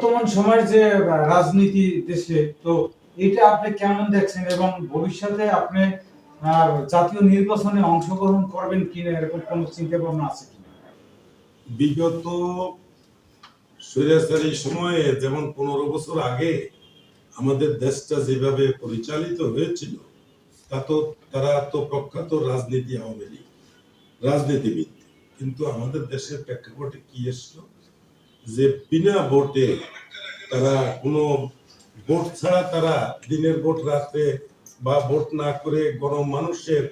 বর্তমান সময়ের যে রাজনীতি দেশে, তো এটা আপনি কেমন দেখছেন এবং ভবিষ্যতে আপনি জাতীয় নির্বাচনে অংশগ্রহণ করবেন কিনা এরকম কোনো চিন্তা ভাবনা আছে কিনা? বিগত স্বৈরাচারী সময়ে, যেমন পনেরো বছর আগে আমাদের দেশটা যেভাবে পরিচালিত হয়েছিল তা তো তারা তো প্রখ্যাত রাজনীতি আওয়ামী লীগ, রাজনীতিবিদ। কিন্তু আমাদের দেশের প্রেক্ষাপটে কি এসলো যে বিনা ভোটে তারা কোনো ভোট ছাড়া তারা দিনের ভোট রাত্রে বা ভোট না করে গণমানুষের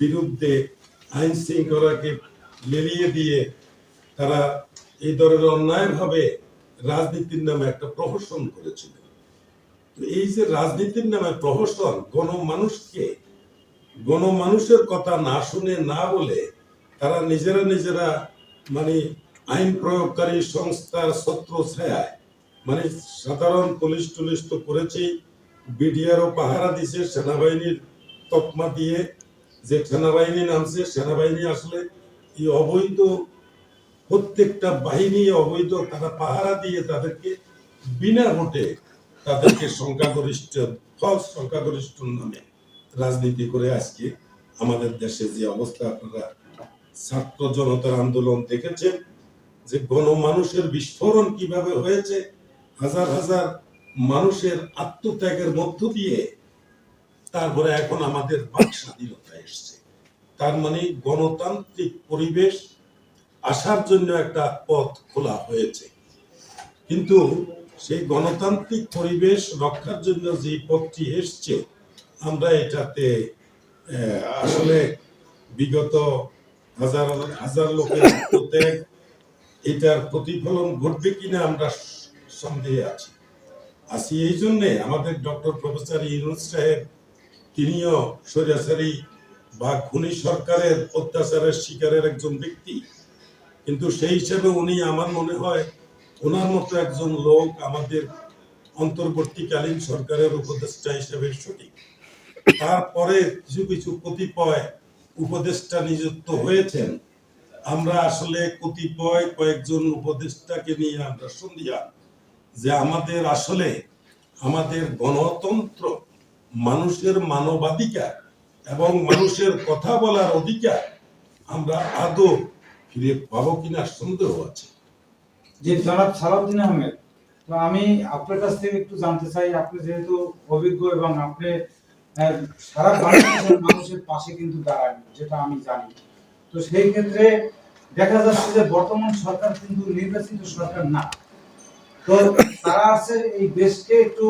বিরুদ্ধে আইন শৃঙ্খলাকে লেলিয়ে দিয়ে তারা এই ধরনের অন্যায়ভাবে রাজনীতির নামে একটা প্রহসন করেছিল তো এই যে রাজনীতির নামে প্রহসন, গণমানুষকে, গণমানুষের কথা না শুনে না বলে তারা নিজেরা নিজেরা মানে আইন প্রয়োগকারী সংস্থার ছত্র ছায়ায়। মানে সাধারণ পুলিশ টুলিশ তো করেছেই বিডিআরও পাহারা দিছে, সেনাবাহিনীর তকমা দিয়ে। যে সেনাবাহিনী নামছে, সেনাবাহিনী আসলে এই অবৈধ প্রত্যেকটা বাহিনী, অবৈধ তারা পাহারা দিয়ে তাদেরকে বিনা ভোটে তাদেরকে সংখ্যাগরিষ্ঠ ফলস সংখ্যাগরিষ্ঠ নামে রাজনীতি করে আজকে আমাদের দেশে যে অবস্থা, আপনারা ছাত্র জনতার আন্দোলন দেখেছেন। যে গণমানুষের বিস্ফোরণ কীভাবে হয়েছে, হাজার হাজার মানুষের আত্মত্যাগের মধ্য দিয়ে তারপরে এখন আমাদের বাক স্বাধীনতা এসছে। তার মানে গণতান্ত্রিক পরিবেশ আসার জন্য একটা পথ খোলা হয়েছে। কিন্তু সেই গণতান্ত্রিক পরিবেশ রক্ষার জন্য যে পথটি এসছে, আমরা এটাতে আসলে বিগত হাজার হাজার লোকের আত্মত্যাগ এটার প্রতিফলন ঘটবে কিনা আমরা সন্দেহে আছি। আছি এই জন্যে আমাদের ডক্টর প্রফেসর ইউনুস সাহেব, তিনিও স্বৈরাচারী বা খুনি সরকারের অত্যাচারের শিকারের একজন ব্যক্তি। কিন্তু সেই হিসেবে উনি আমার মনে হয় ওনার মতো একজন লোক আমাদের অন্তর্বর্তীকালীন সরকারের উপদেষ্টা হিসেবে সঠিক। তারপরে কিছু কিছু কতিপয় উপদেষ্টা নিযুক্ত হয়েছেন। আমরা আসলে কতিপয় কয়েকজন উপদেষ্টাকে নিয়ে আমরা সন্ধিয়া যে আমাদের আসলে আমাদের গণতন্ত্র মানুষের মানবাধিকার এবং মানুষের কথা বলার অধিকার আমরা আদৌ ফিরে পাবো কিনা সন্দেহ আছে। যে জনাব সালাউদ্দিন আহমেদ, তো আমি আপনার কাছ থেকে একটু জানতে চাই, আপনি যেহেতু অভিজ্ঞ এবং আপনি সারা মানুষের পাশে কিন্তু দাঁড়ান, যেটা আমি জানি। তো সেই ক্ষেত্রে দেখা যাচ্ছে যে বর্তমান সরকার কিন্তু নির্বাচিত সরকার না। তো তারা আছে এই দেশকে একটু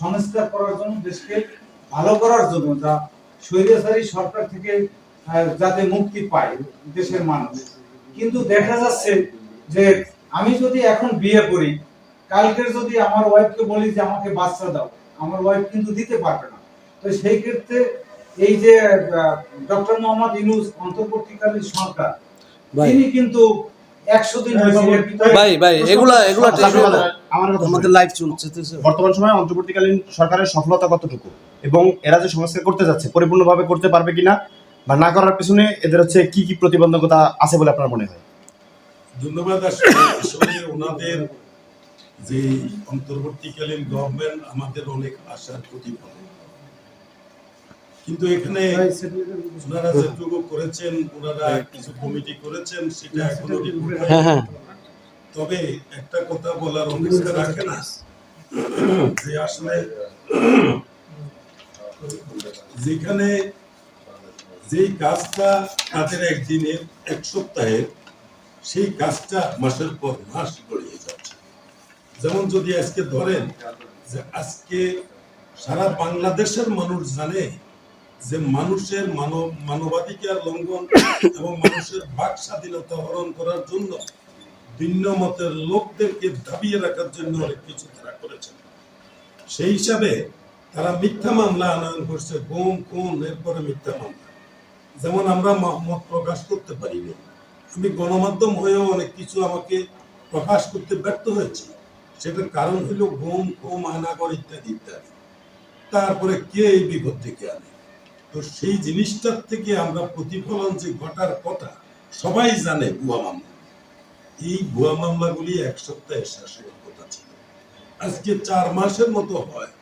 সংস্কার করার জন্য, দেশকে ভালো করার জন্য, যা স্বৈরাচারী সরকার থেকে যাতে মুক্তি পায় দেশের মানুষ। কিন্তু দেখা যাচ্ছে যে আমি যদি এখন বিয়ে করি কালকে যদি আমার ওয়াইফকে বলি যে আমাকে বাচ্চা দাও, আমার ওয়াইফ কিন্তু দিতে পারবে না। তো সেই ক্ষেত্রে এই যে ডক্টর মোহাম্মদ ইউনুস অন্তর্বর্তীকালীন সরকার তিনি কিন্তু ভাই ভাই এগুলা আমাদের লাইভ চলছে বর্তমান সময়ে অন্তর্বর্তীকালীন সরকারের সফলতা কতটুকু? এবং এরা যে সংস্কার করতে যাচ্ছে পরিপূর্ণভাবে করতে পারবে কিনা বা না করার পিছনে এদের হচ্ছে কি কি প্রতিবন্ধকতা আছে বলে আপনার মনে হয়? ধন্যবাদ আসলে ওনাদের যে অন্তর্বর্তীকালীন গভর্নমেন্ট আমাদের অনেক আশার প্রতিফলন কিন্তু এখানে ওনারা যেটুকু করেছেন ওনারা কিছু কমিটি করেছেন সেটা এখনও হ্যাঁ? হ্যাঁ তবে একটা কথা বলার অপেক্ষা রাখে না। যে আসলে যেখানে যেই কাজটা তাদের একদিনের এক সপ্তাহের সেই কাজটা মাসের পর মাস গড়িয়ে যাচ্ছে। যেমন যদি আজকে ধরেন যে আজকে সারা বাংলাদেশের মানুষ জানে যে মানুষের মানব, মানবাধিকার লঙ্ঘন এবং মানুষের বাক স্বাধীনতা হরণ করার জন্য ভিন্ন মতের লোকদেরকে দাবিয়ে রাখার জন্য অনেক কিছু তারা করেছেন সেই হিসাবে তারা মিথ্যা মামলা আনয়ন করছে, গুম, খুন, এরপরে মিথ্যা মামলা। যেমন আমরা মত প্রকাশ করতে পারিনি। আমি গণমাধ্যম হয়েও অনেক কিছু আমাকে প্রকাশ করতে ব্যর্থ হয়েছি। সেটার কারণ হলো গুম খুম আনাগর ইত্যাদি ইত্যাদি। তারপরে কে এই বিপদ থেকে আনে? তো সেই জিনিসটার থেকে আমরা প্রতিফলন যে ঘটার কথা সবাই জানে ভুয়া মামলা। এই ভুয়া মামলাগুলি এক সপ্তাহে শেষ হওয়ার কথা ছিল। আজকে চার মাসের মতো হয়।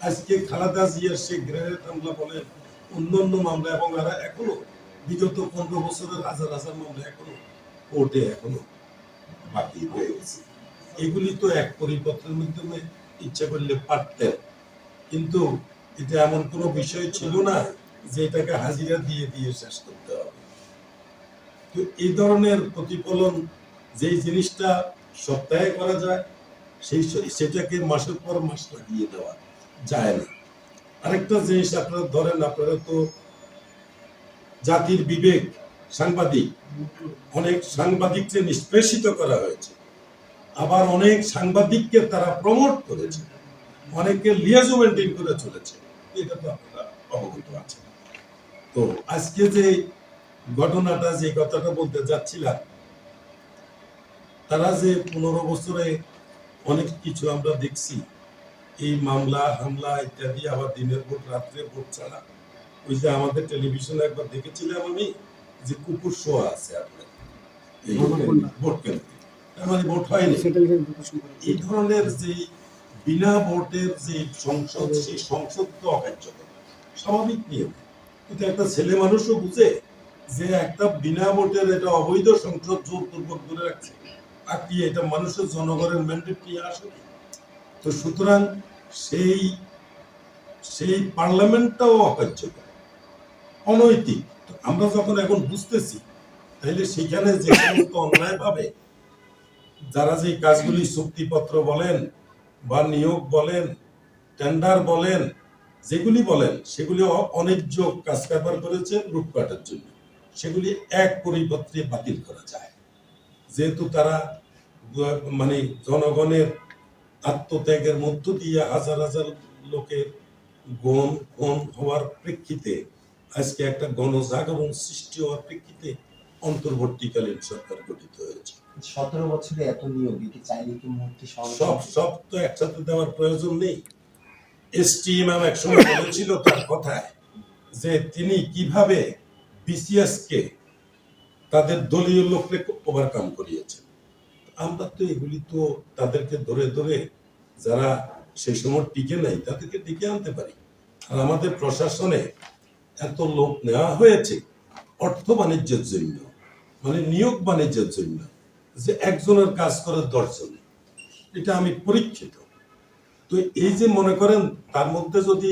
আজকে খালাদা জিয়ার সে গ্রেনেড হামলা বলেন অন্যান্য মামলা এবং এরা এখনও, বিগত পনেরো বছরের হাজার হাজার মামলা এখনও কোর্টে এখনও বাকি রয়ে গেছে। এগুলি তো এক পরিপত্রের মাধ্যমে ইচ্ছা করলে পারতেন। কিন্তু এটা এমন কোনো বিষয় ছিল না যে এটাকে হাজিরা দিয়ে দিয়ে শেষ করতে হবে। তো এই ধরনের প্রতিফলন যেই জিনিসটা সপ্তাহে করা যায়, সেই সেটাকে মাসের পর মাস লাগিয়ে দেওয়া যায় না। আরেকটা জিনিস আপনারা ধরেন, আপনারা তো জাতির বিবেক, সাংবাদিক, অনেক সাংবাদিককে নিষ্পেষিত করা হয়েছে। আবার অনেক সাংবাদিককে তারা প্রমোট করেছে। অনেকে লিয়াজো মেনটেন করে চলেছে। এটা তো আপনারা অবগত আছেন। তো আজকে যে ঘটনাটা যে কথাটা বলতে যাচ্ছিলাম তারা যে পনেরো বছরে অনেক কিছু আমরা দেখছি। এই মামলা হামলা ইত্যাদি আবার দিনের ভোট রাত্রে ভোট ছাড়া। ওই যে আমাদের টেলিভিশনে একবার দেখেছিলাম আমি যে কুকুর শো আছে আপনার। ভোট কেন্দ্রে। তার মানে ভোট হয়নি। এই ধরনের যে বিনা ভোটের যে সংসদ সেই সংসদ তো অকার্যকর। স্বাভাবিক নিয়ম। কিন্তু একটা ছেলে মানুষও বুঝে যে একটা বিনা ভোটের এটা অবৈধ সংসদ জোরপূর্বক ধরে রাখছে। আর কি, এটা মানুষের জনগণের ম্যান্ডেট নিয়ে আসেনি তো সুতরাং সেই সেই পার্লামেন্টটাও অকার্যকর, অনৈতিক। আমরা যখন এখন বুঝতেছি তাইলে সেখানে যে সমস্ত অন্যায় ভাবে যারা যে কাজগুলি চুক্তিপত্র বলেন বা নিয়োগ বলেন টেন্ডার বলেন যেগুলি বলেন সেগুলি অন্যায্য কাজ কারবার করেছে লুটপাটের জন্য। সেগুলি এক পরিপত্রে বাতিল করা যায়। যেহেতু তারা মানে জনগণের আত্মত্যাগের মধ্য দিয়ে হাজার হাজার লোকের গণ গণ হওয়ার প্রেক্ষিতে আজকে একটা গণজাগরণ সৃষ্টি হওয়ার প্রেক্ষিতে অন্তর্বর্তীকালীন সরকার গঠিত হয়েছে। সতেরো বছরে এত নিয়োগ কি চাইলে কি মুহূর্তে সব সব তো একসাথে দেওয়ার প্রয়োজন নেই। এসটি ম্যাম একসময় বলেছিল তার কথায় যে তিনি কীভাবে বিসিএস কে তাদের দলীয় লোককে ওভারকাম করিয়েছেন। আমরা তো এগুলি তো তাদেরকে ধরে ধরে যারা সেই সময় টিকে নাই তাদেরকে ডেকে আনতে পারি। আর আমাদের প্রশাসনে এত লোক নেওয়া হয়েছে অর্থ বাণিজ্যের জন্য মানে নিয়োগ বাণিজ্যের জন্য, যে একজনের কাজ করে দশজনে এটা আমি পরীক্ষিত। তো এই যে মনে করেন, তার মধ্যে যদি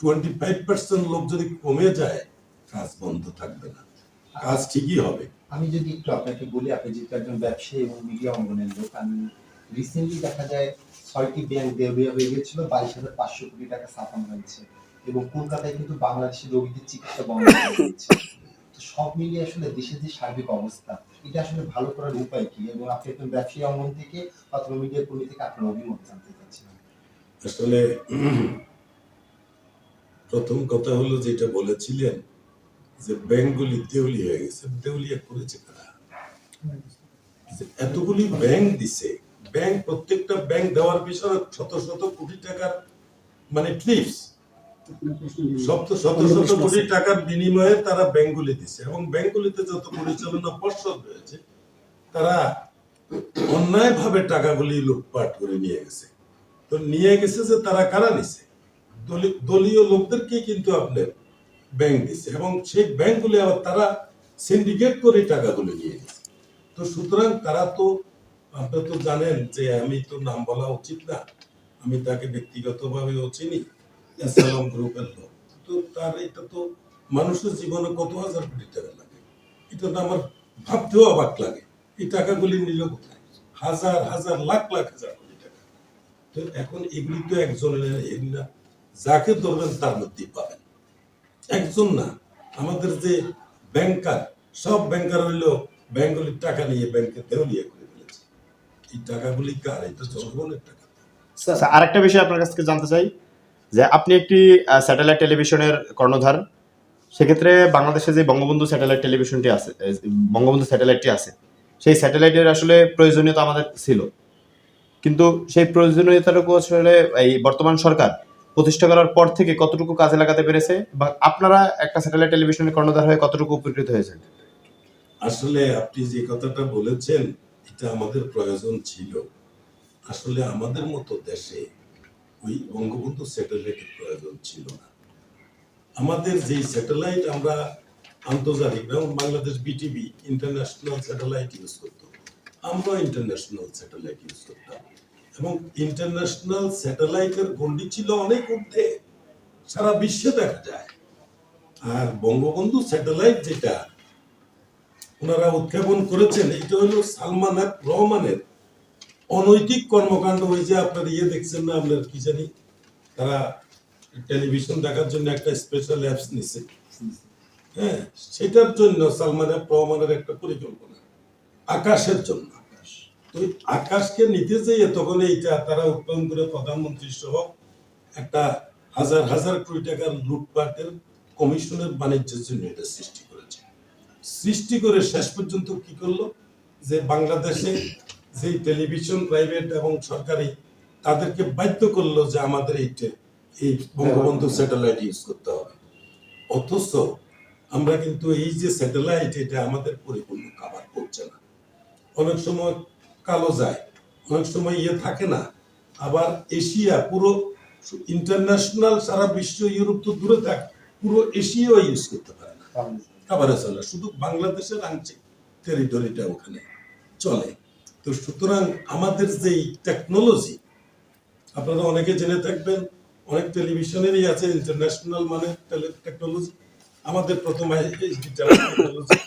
টোয়েন্টি ফাইভ পার্সেন্ট লোক যদি কমে যায়, কাজ বন্ধ থাকবে না। কাজ ঠিকই হবে। আমি যদি একটু আপনাকে বলি, আপনি যেহেতু একজন ব্যবসায়ী এবং মিডিয়া অঙ্গনের লোক, আমি রিসেন্টলি দেখা যায় ছয়টি ব্যাংক দেউলিয়া হয়ে গেছিল, বাইশ হাজার পাঁচশো কোটি টাকা ছাপানো হয়েছে এবং কলকাতায় কিন্তু বাংলাদেশের রোগীদের চিকিৎসা বন্ধ তো সব মিলিয়ে আসলে দেশের যে সার্বিক অবস্থা, এটা আসলে ভালো করার উপায় কি? এবং আপনি একজন ব্যবসায়ী অঙ্গন থেকে অথবা মিডিয়া কর্মী থেকে আপনার অভিমত জানতে চাচ্ছিলাম। আসলে প্রথম কথা হলো যেটা বলেছিলেন যে ব্যাংকগুলি দেউলি হয়ে গেছে। দেউলিয়া করেছে কারা? এতগুলি ব্যাংক দিছে। ব্যাংক প্রত্যেকটা ব্যাংক দেওয়ার পিছনে শত শত কোটি টাকার মানে ট্রিপস শত শত শত কোটি টাকার বিনিময়ে তারা ব্যাংকগুলি দিছে এবং ব্যাংকগুলিতে যত পরিচালনা পর্ষদ রয়েছে তারা অন্যায়ভাবে টাকাগুলি লুটপাট করে নিয়ে গেছে। তো নিয়ে গেছে যে তারা কারা নিছে? দলীয় লোকদেরকে কিন্তু আপনার ব্যাংক দিছে এবং সেই ব্যাংকগুলি আবার তারা সিন্ডিকেট করে টাকাগুলো নিয়ে গেছে তো সুতরাং তারা তো আপনারা তো জানেন যে আমি তো নাম বলা উচিত না। আমি তাকে ব্যক্তিগতভাবেও চিনি সালাম গ্রুপের লোক। তো তার এটা তো মানুষের জীবনে কত হাজার কোটি টাকা লাগে? এটা তো আমার ভাবতেও অবাক লাগে। এই টাকাগুলি নিল কোথায়? হাজার হাজার, লাখ লাখ হাজার তো এখন এগুলি তো একজনের এর না যাকে ধরবেন তার মধ্যেই পাবেন। একজন না, আমাদের যে ব্যাংকার সব ব্যাংকার হইল ব্যাংকগুলির টাকা নিয়ে ব্যাংকে দেউলিয়া করে ফেলেছে। এই টাকাগুলি কার? এটা জনগণের টাকা। আরেকটা বিষয় আপনার কাছ থেকে জানতে চাই, যে আপনি একটি স্যাটেলাইট টেলিভিশনের কর্ণধার। সেক্ষেত্রে বাংলাদেশে যে বঙ্গবন্ধু স্যাটেলাইট টেলিভিশনটি আছে বঙ্গবন্ধু স্যাটেলাইটটি আছে, সেই স্যাটেলাইটের আসলে প্রয়োজনীয়তা আমাদের ছিল। কিন্তু সেই প্রয়োজনীয়তাটুকু আসলে এই বর্তমান সরকার প্রতিষ্ঠা করার পর থেকে কতটুকু কাজে লাগাতে পেরেছে বা আপনারা একটা স্যাটেলাইট টেলিভিশনের কর্ণধার হয়ে কতটুকু উপকৃত হয়েছেন? আসলে আপনি যে কথাটা বলেছেন, এটা আমাদের প্রয়োজন ছিল। আসলে আমাদের মতো দেশে ওই বঙ্গবন্ধু স্যাটেলাইটের প্রয়োজন ছিল না। আমাদের যে স্যাটেলাইট আমরা আন্তর্জাতিক যেমন Bangladesh BTV international satellite use করতো আমরা ইন্টারন্যাশনাল স্যাটেলাইট ইউজ করতাম। এবং ইন্টারন্যাশনাল স্যাটেলাইটের গন্ডি ছিল অনেক ঊর্ধ্বে। সারা বিশ্বে দেখা যায়। আর বঙ্গবন্ধু স্যাটেলাইট যেটা, ওনারা উৎক্ষেপণ করেছেন এটা হলো সালমান রহমানের অনৈতিক কর্মকাণ্ড যে আপনার ইয়ে দেখছেন না, আপনার কি জানি, তারা টেলিভিশন দেখার জন্য একটা স্পেশাল অ্যাপস নিছে। হ্যাঁ সেটার জন্য সালমান রহমানের একটা পরিকল্পনা, আকাশের জন্য। আকাশকে নিতে যেয়ে তখন এইটা তারা উৎপাদন করে প্রধানমন্ত্রী সহ একটা হাজার হাজার কোটি টাকার লুটপাটের কমিশনের বাণিজ্যের জন্য এটা সৃষ্টি করেছে। সৃষ্টি করে শেষ পর্যন্ত কি করল? যে বাংলাদেশে যে টেলিভিশন, প্রাইভেট এবং সরকারি তাদেরকে বাধ্য করল যে আমাদের এই টে- এই বঙ্গবন্ধু স্যাটেলাইট ইউজ করতে হবে। অথচ আমরা কিন্তু এই যে স্যাটেলাইট, এটা আমাদের পরিপূর্ণ কাভার করছে না। অনেক সময় কালো যায়। অনেক সময় ইয়ে থাকে না। আবার এশিয়া পুরো ইন্টারন্যাশনাল সারা বিশ্ব, ইউরোপ তো দূরে থাক, পুরো এশিয়াও ইউজ করতে পারে না। কাভারে চলে, শুধু বাংলাদেশের আংশিক টেরিটরিটা ওখানে চলে। তো সুতরাং আমাদের যে টেকনোলজি আপনারা অনেকে জেনে থাকবেন, অনেক টেলিভিশনেরই আছে ইন্টারন্যাশনাল মানে টেকনোলজি আমাদের প্রথম টেকনোলজি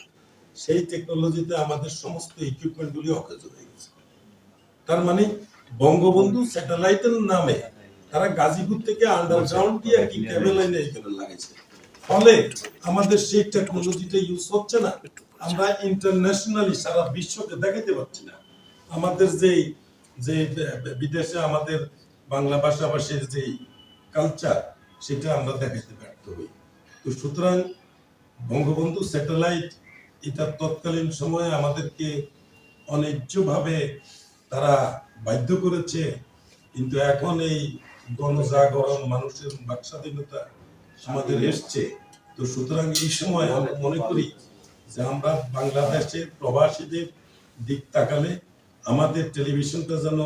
সেই টেকনোলজিতে আমাদের সমস্ত ইকুইপমেন্টগুলি অকেজ হয়ে গেছে। তার মানে বঙ্গবন্ধু স্যাটেলাইটের নামে তারা গাজীপুর থেকে আন্ডারগ্রাউন্ড দিয়ে কি কেবল লাইনে এখানে লাগাইছে। ফলে আমাদের সেই টেকনোলজিটা ইউজ হচ্ছে না। আমরা ইন্টারন্যাশনালি সারা বিশ্বকে দেখাতে পারছি না। আমাদের যেই, যে বিদেশে আমাদের বাংলা ভাষাভাষীর যেই কালচার সেটা আমরা দেখাতে ব্যর্থ হই। তো সুতরাং বঙ্গবন্ধু স্যাটেলাইট এটা তৎকালীন সময়ে আমাদেরকে অন্যায্যভাবে তারা বাধ্য করেছে। কিন্তু এখন এই গণজাগরণ মানুষের বাকস্বাধীনতা আমাদের এসছে। তো সুতরাং এই সময় আমরা মনে করি যে আমরা বাংলাদেশের প্রবাসীদের দিক তাকালে আমাদের টেলিভিশনটা যেন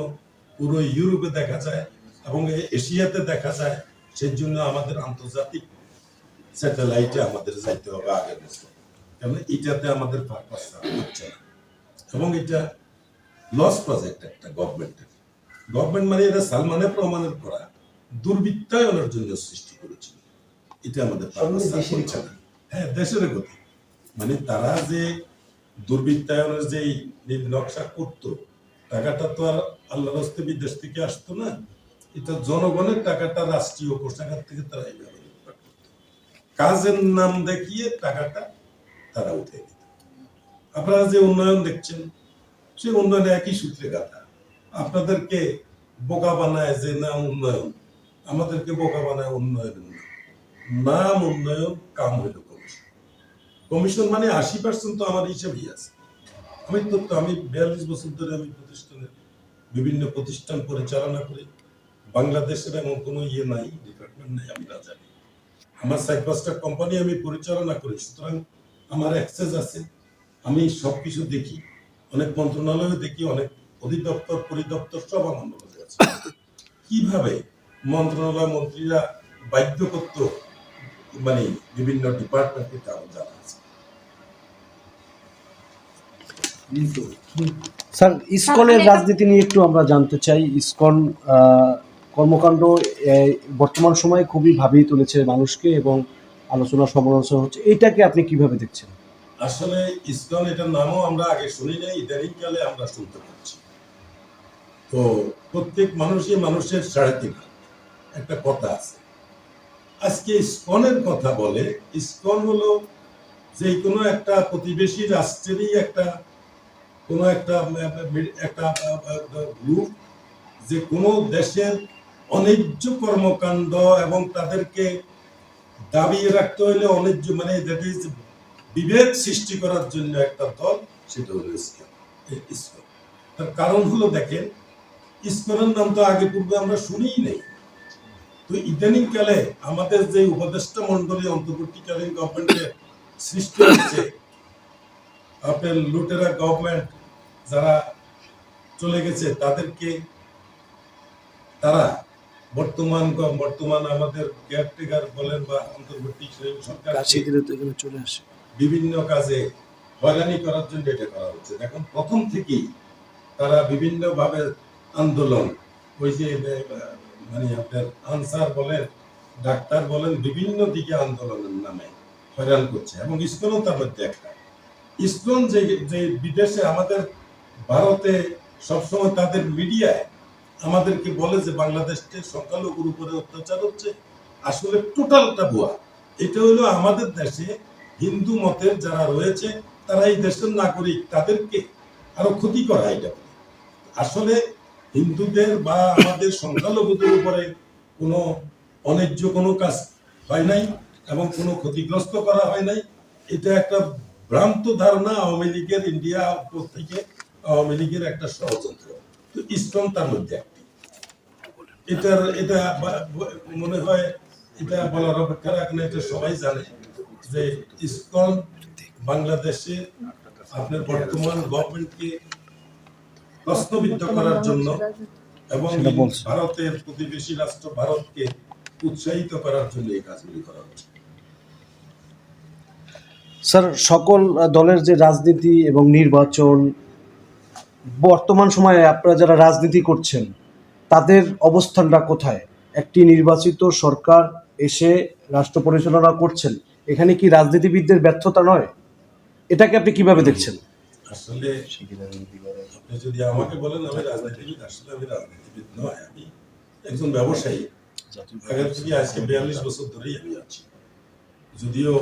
পুরো ইউরোপে দেখা যায় এবং এশিয়াতে দেখা যায় সেই জন্য আমাদের আন্তর্জাতিক স্যাটেলাইটে আমাদের যাইতে হবে আগের বছর কারণ এটাতে আমাদের পারপাস হচ্ছে না। এবং এটা লস প্রজেক্ট একটা গভর্নমেন্টের গভর্নমেন্ট মানে এটা সালমানের প্রমাণের করা দুর্বৃত্তায়নের জন্য সৃষ্টি করেছিল। এটা আমাদের। হ্যাঁ দেশের গতি। মানে তারা যে দুর্বৃত্তায়নের যে নকশা করত টাকাটা তো আর আল্লাহ রস্তে বিদেশ থেকে আসতো না। এটা জনগণের টাকাটা রাষ্ট্রীয় কোষাগার থেকে তারা এইভাবে কাজের নাম দেখিয়ে টাকাটা তারা উঠে দিত আপনারা যে উন্নয়ন দেখছেন, সেই উন্নয়নে একই সূত্রে গাথা। আপনাদেরকে বোকা বানায় যে না উন্নয়ন, আমাদেরকে বোকা বানায় উন্নয়ন নাম উন্নয়ন কাম হইল কমিশন কমিশন মানে আশি পার্সেন্ট তো আমার হিসাবেই আছে। আমি তো আমি বিয়াল্লিশ বছর ধরে আমি প্রতিষ্ঠানের বিভিন্ন প্রতিষ্ঠান পরিচালনা করি। বাংলাদেশের এমন কোনো ইয়ে নাই ডিপার্টমেন্ট নাই, আমি না জানি। আমার পাঁচটা কোম্পানি আমি পরিচালনা করি, সুতরাং আমার অ্যাক্সেস আছে আমি সব কিছু দেখি। অনেক মন্ত্রণালয় দেখি অনেক অধিদপ্তর পরিদপ্তর সব আমার নলেজে আছে। কীভাবে মন্ত্রণালয় মন্ত্রীরা বাধ্য করত মানে বিভিন্ন ডিপার্টমেন্টকে কারণ জানা আছে স্যার ইসকনের রাজনীতি নিয়ে একটু আমরা জানতে চাই। ইসকন আহ, কর্মকাণ্ড বর্তমান সময়ে খুবই ভাবিয়ে তুলেছে মানুষকে এবং আলোচনা সমালোচনা হচ্ছে, এটাকে আপনি কীভাবে দেখছেন? আসলে ইসকন এটার নামও আমরা আগে শুনি নাই ইদানিং কালে আমরা শুনতে পাচ্ছি। তো প্রত্যেক মানুষই মানুষের সাড়ে একটা কথা আছে। আজকে ইসকনের কথা বলে, ইসকন হলো যে কোনো একটা প্রতিবেশী রাষ্ট্রেরই একটা, কোনো একটা একটা গ্রুপ যে কোনো দেশের অন্যায্য কর্মকাণ্ড এবং তাদেরকে দাবিয়ে রাখতে হলে অন্যায্য মানে দ্যাট ইজ বিভেদ সৃষ্টি করার জন্য একটা দল, সেটা হলো এই ইসলাম। তার কারণ হলো দেখেন ইসকনের নাম তো আগে পূর্বে আমরা শুনিই নেই। তো ইদানিং কালে আমাদের যে উপদেষ্টা মন্ডলী অন্তর্বর্তীকালীন গভর্নমেন্টের সৃষ্টি হচ্ছে, আপনার লুটেরা গভর্নমেন্ট যারা চলে গেছে, তাদেরকে তারা বর্তমান বর্তমান আমাদের কেয়ারটেকার বলেন বা অন্তর্বর্তী সরকার চলে আসে। বিভিন্ন কাজে হয়রানি করার জন্য এটা করা হচ্ছে। এখন প্রথম থেকেই তারা বিভিন্ন ভাবে আন্দোলন ওই যে মানে আপনার আনসার বলেন ডাক্তার বলেন বিভিন্ন দিকে আন্দোলনের নামে হয়রান করছে এবং ইসকনও তার মধ্যে একটা। ইসকন যে যে বিদেশে আমাদের ভারতে সবসময় তাদের মিডিয়ায় আমাদেরকে বলে যে বাংলাদেশকে সংখ্যালঘুর উপরে অত্যাচার হচ্ছে। আসলে টোটালটা ভুয়া। এটা হলো আমাদের দেশে হিন্দু মতের যারা রয়েছে, তারা এই দেশের নাগরিক, তাদেরকে আরও ক্ষতি করা এটা। আসলে হিন্দুদের বা আমাদের সংখ্যালঘুদের উপরে কোনো অন্যায্য কোনো কাজ হয় নাই এবং কোনো ক্ষতিগ্রস্ত করা হয় নাই। এটা একটা ভ্রান্ত ধারণা আওয়ামী লীগের, ইন্ডিয়া থেকে আওয়ামী লীগের একটা ষড়যন্ত্র। ইসলাম তার মধ্যে একটি। এটার এটা মনে হয় এটা বলার অপেক্ষা রাখে না এটা সবাই জানে যে ইসকন বাংলাদেশে আপনার বর্তমান গভর্নমেন্টকে প্রশ্নবিদ্ধ করার জন্য এবং ভারতের প্রতিবেশী রাষ্ট্র ভারতকে উৎসাহিত করার জন্য এই কাজগুলি করা হচ্ছে। স্যার সকল দলের যে রাজনীতি এবং নির্বাচন বর্তমান সময়ে আপনারা যারা রাজনীতি করছেন, তাদের অবস্থানটা কোথায়? একটি নির্বাচিত সরকার এসে রাষ্ট্র পরিচালনা করছেন, এখানে কি রাজনীতিবিদদের ব্যর্থতা নয়? এটাকে আপনি কীভাবে দেখছেন? আসলে আপনি যদি আমাকে বলেন আমি রাজনীতিবিদ, আসলে আমি রাজনীতিবিদ নয়, আমি একজন ব্যবসায়ী। আগে থেকে আজকে বিয়াল্লিশ বছর ধরেই আমি আছি। যদিও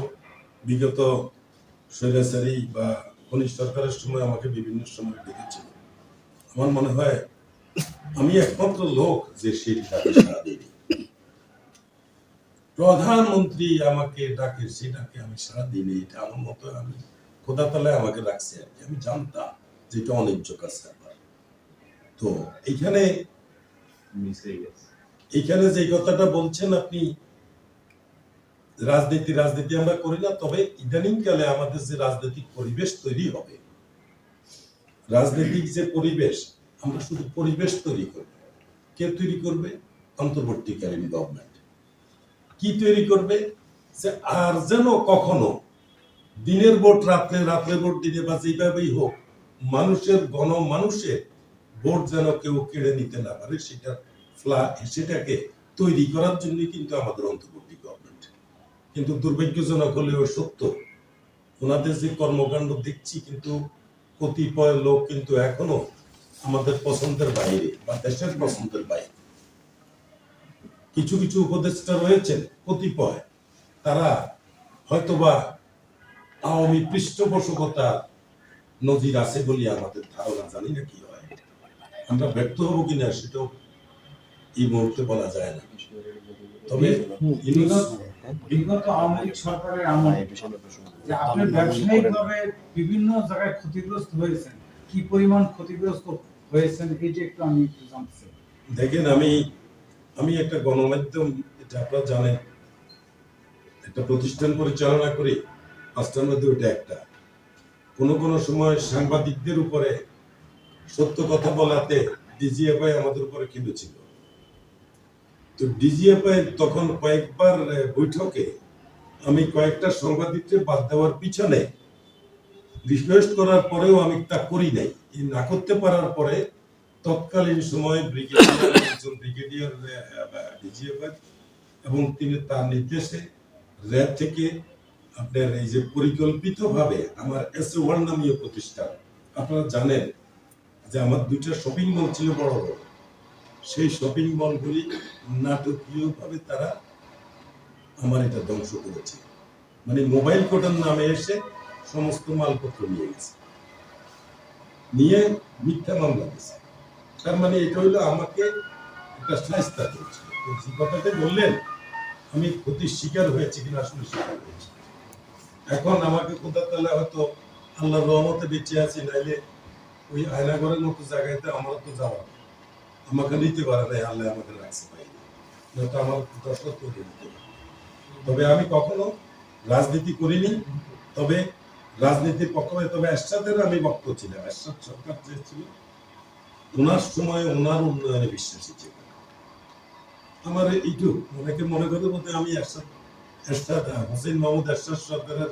বিগত স্বৈরাচারী বা খনিজ সরকারের সময় আমাকে বিভিন্ন সময় ডেকেছিল। আমার মনে হয় আমি একমাত্র লোক যে সেই ডাকে সাড়া দিইনি প্রধানমন্ত্রী আমাকে ডাকে সেই ডাকে আমি সাড়া দিইনি এটা আমার মতো আমি খোদা তলায় আমাকে রাখছে আর কি। আমি জানতাম যে এটা অন্যায্য কাজ কারবার তো এইখানে এইখানে যে কথাটা বলছেন আপনি রাজনীতি রাজনীতি আমরা করি না তবে ইদানিং কালে আমাদের যে রাজনৈতিক পরিবেশ তৈরি হবে রাজনৈতিক যে পরিবেশ, আমরা শুধু পরিবেশ তৈরি করব। কে তৈরি করবে? অন্তর্বর্তীকালীন গভর্নমেন্ট কি তৈরি করবে? যে আর যেন কখনো দিনের ভোট, রাত্রে রাত্রে ভোট দিনে বা যেভাবেই হোক, মানুষের গণ মানুষের ভোট যেন কেউ কেড়ে নিতে না পারে, সেটা ফ্লা সেটাকে তৈরি করার জন্য কিন্তু আমাদের অন্তর্বর্তী গভর্নমেন্ট কিন্তু দুর্ভাগ্যজনক হলেও সত্য, ওনাদের যে কর্মকাণ্ড দেখছি কিন্তু কতিপয় লোক কিন্তু এখনও আমাদের পছন্দের বাইরে বা দেশের পছন্দের বাইরে কিছু কিছু উপদেষ্টা রয়েছেন কতিপয় তারা হয়তোবা আওয়ামী পৃষ্ঠপোষকতা নজির আছে বলে আমাদের ধারণা জানি না কি হয় আমরা ব্যর্থ হব কিনা সেটাও এই মুহূর্তে বলা যায় না তবে বিগত আওয়ামী সরকারের আমলে যে আপনি ব্যবসায়িকভাবে বিভিন্ন জায়গায় ক্ষতিগ্রস্ত হয়েছেন কি পরিমাণ ক্ষতিগ্রস্ত হয়েছেন যে একটু আমি একটু জানতে দেখেন আমি আমি একটা গণমাধ্যম এটা আপনারা জানেন একটা প্রতিষ্ঠান পরিচালনা করি পাঁচটার মধ্যে ওইটা একটা। কোনো কোনো সময় সাংবাদিকদের উপরে সত্য কথা বলাতে ডিজিএফআই আমাদের উপরে খেলেছিল তো ডিজিএফআই তখন কয়েকবার বৈঠকে আমি কয়েকটা সাংবাদিককে বাদ দেওয়ার পিছনে রিকোয়েস্ট করার পরেও আমি তা করি নাই। না করতে পারার পরে তৎকালীন সময়ে ব্রিগেডিয়ার ব্রিগেডিয়ার ডিজিএফআই এবং তিনি তার নির্দেশে র্যাব থেকে আপনার এই যে পরিকল্পিতভাবে আমার এস ওয়ান নামীয় প্রতিষ্ঠান, আপনারা জানেন যে আমার দুইটা শপিং মল ছিল বড় বড়। সেই শপিং মলগুলি নাটকীয়ভাবে তারা আমার এটা ধ্বংস করেছে। মানে মোবাইল কোর্টের নামে এসে সমস্ত মালপত্র নিয়ে গেছে। নিয়ে মিথ্যা মামলা দিয়েছে। তার মানে এটা হইল আমাকে একটা সাহস্তা করেছিল তো যে কথাটা বললেন, আমি ক্ষতির শিকার হয়েছি কিনা আসলে শিকার হয়েছি। এখন আমাকে কোথাও তাহলে হয়তো আল্লাহর রহমতে বেঁচে আছি, নাইলে ওই আয়নাগরের মতো জায়গাতে আমার তো যাওয়া আমাকে নিতে পারে নাই, আল্লাহ আমাকে রাখছে পাই নয়তো আমার দশটা তো নিতে পারে। তবে আমি কখনো রাজনীতি করিনি। তবে রাজনীতির পক্ষে তবে এরশাদের আমি বক্ত ছিলাম। এরশাদ সরকার যে ছিল ওনার সময় ওনার উন্নয়নে বিশ্বাসী ছিল। আমার এইটু অনেকে মনে করে মধ্যে আমি এরশাদ এরশাদ, হোসেন মাহমুদ এরশাদ সরকারের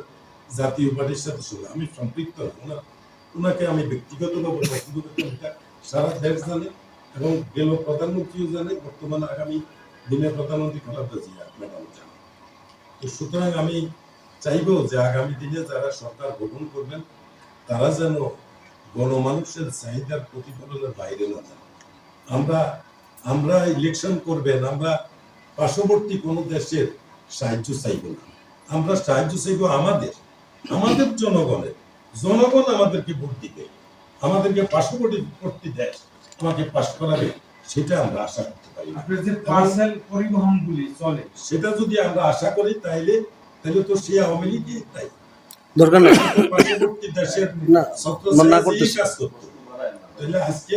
জাতীয় পার্টির সাথে ছিল আমি সম্পৃক্ত ওনার, ওনাকে আমি ব্যক্তিগতভাবে পছন্দ করতাম এটা সারা দেশ জানে এবং গেল প্রধানমন্ত্রীও জানে। বর্তমানে আগামী দিনে প্রধানমন্ত্রী খালেদা জিয়া ম্যাডাম জানে সুতরাং আমি চাইব যে আগামী দিনে যারা সরকার গঠন করবেন, তারা যেন গণমানুষের চাহিদার প্রতিফলনের বাইরে না আমরা আমরা ইলেকশন করবেন, আমরা পার্শ্ববর্তী কোনো দেশের সাহায্য চাইব না। আমরা সাহায্য চাইব আমাদের আমাদের জনগণের। জনগণ আমাদেরকে ভোট দিবে। আমাদেরকে পার্শ্ববর্তী দেশ আমাকে পাশ করাবে। সেটা আমরা আশা করতে পারি যে পার্সেল পরিবহনগুলি চলে। সেটা যদি আমরা আশা করি তাইলে তাহলে তো সে আওয়ামী লীগই তাই। দরকার নেই। পার্শ্ববর্তী দেশের না করতেছি। কাজ করতো তাহলে আজকে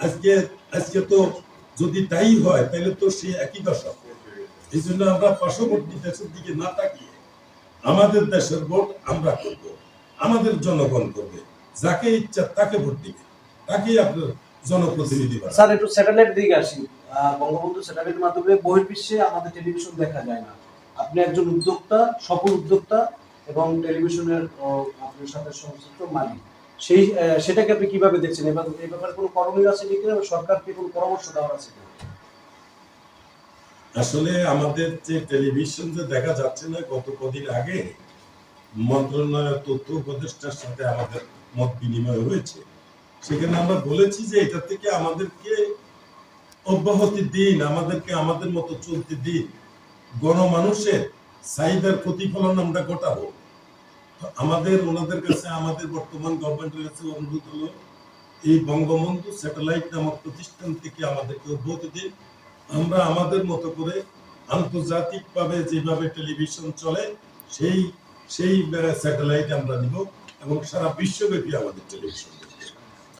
আজকে আজকে তো যদি তাই হয় তাহলে তো সে একই দশা এই জন্য আমরা পার্শ্ববর্তী দেশের দিকে না তাকিয়ে আমাদের দেশের ভোট আমরা করব। আমাদের জনগণ করবে। যাকে ইচ্ছা তাকে ভোট দিবে। তাকেই আপনার জনপ্রতিনিধি। স্যার একটু স্যাটেলাইট দিকে আসি। বঙ্গবন্ধু স্যাটেলাইটের মাধ্যমে বহির্বিশ্বে আমাদের টেলিভিশন দেখা যায় না। আপনি একজন উদ্যোক্তা সফল উদ্যোক্তা এবং টেলিভিশনের আপনার সাথে সংশ্লিষ্ট মালিক। সেই সেটাকে আপনি কীভাবে দেখছেন? এবার এই ব্যাপারে কোনো করণীয় আছে কি কিনা সরকারকে কোনো পরামর্শ দেওয়ার আছে কিনা আসলে আমাদের যে টেলিভিশন যে দেখা যাচ্ছে না গত কদিন আগে মন্ত্রণালয়ের তথ্য উপদেষ্টার সাথে আমাদের মত বিনিময় হয়েছে। সেখানে আমরা বলেছি যে এটা থেকে আমাদেরকে অব্যাহতি দিন, আমাদেরকে আমাদের মতো চলতে দিন। গণমানুষের চাহিদার প্রতিফলন আমরা ঘটাবো। আমাদের, ওনাদের কাছে আমাদের বর্তমান গভর্নমেন্টের কাছে অনুরোধ হলো, এই বঙ্গবন্ধু স্যাটেলাইট নামক প্রতিষ্ঠান থেকে আমাদেরকে অব্যাহতি দিন। আমরা আমাদের মতো করে আন্তর্জাতিকভাবে যেভাবে টেলিভিশন চলে, সেই সেই স্যাটেলাইট আমরা নিব এবং সারা বিশ্বব্যাপী আমাদের টেলিভিশন।